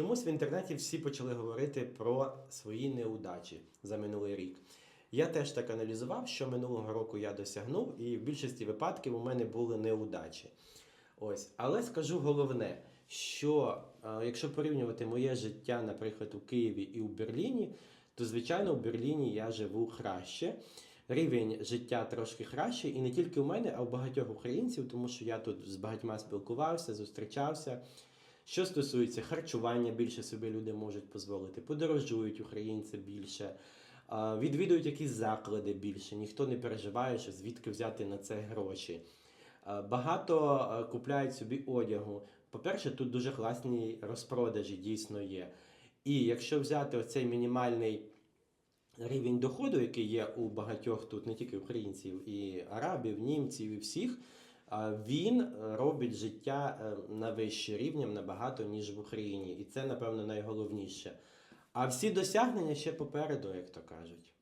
Чомусь в інтернеті всі почали говорити про свої неудачі за минулий рік. Я теж так аналізував, що минулого року я досягнув, і в більшості випадків у мене були неудачі. Ось, але скажу головне, що е, якщо порівнювати моє життя, наприклад, у Києві і у Берліні, то звичайно у Берліні я живу краще. Рівень життя трошки кращий, і не тільки у мене, а у багатьох українців, тому що я тут з багатьма спілкувався, зустрічався. Що стосується харчування, більше собі люди можуть дозволити, подорожують українці більше, відвідують якісь заклади більше, ніхто не переживає, що звідки взяти на це гроші. Багато купляють собі одягу. По-перше, тут дуже класні розпродажі дійсно є. І якщо взяти оцей мінімальний рівень доходу, який є у багатьох тут, не тільки українців, і арабів, німців, і всіх, він е, робить життя е, на вищий рівнем набагато, ніж в Україні. І це, напевно, найголовніше. А всі досягнення ще попереду, як то кажуть.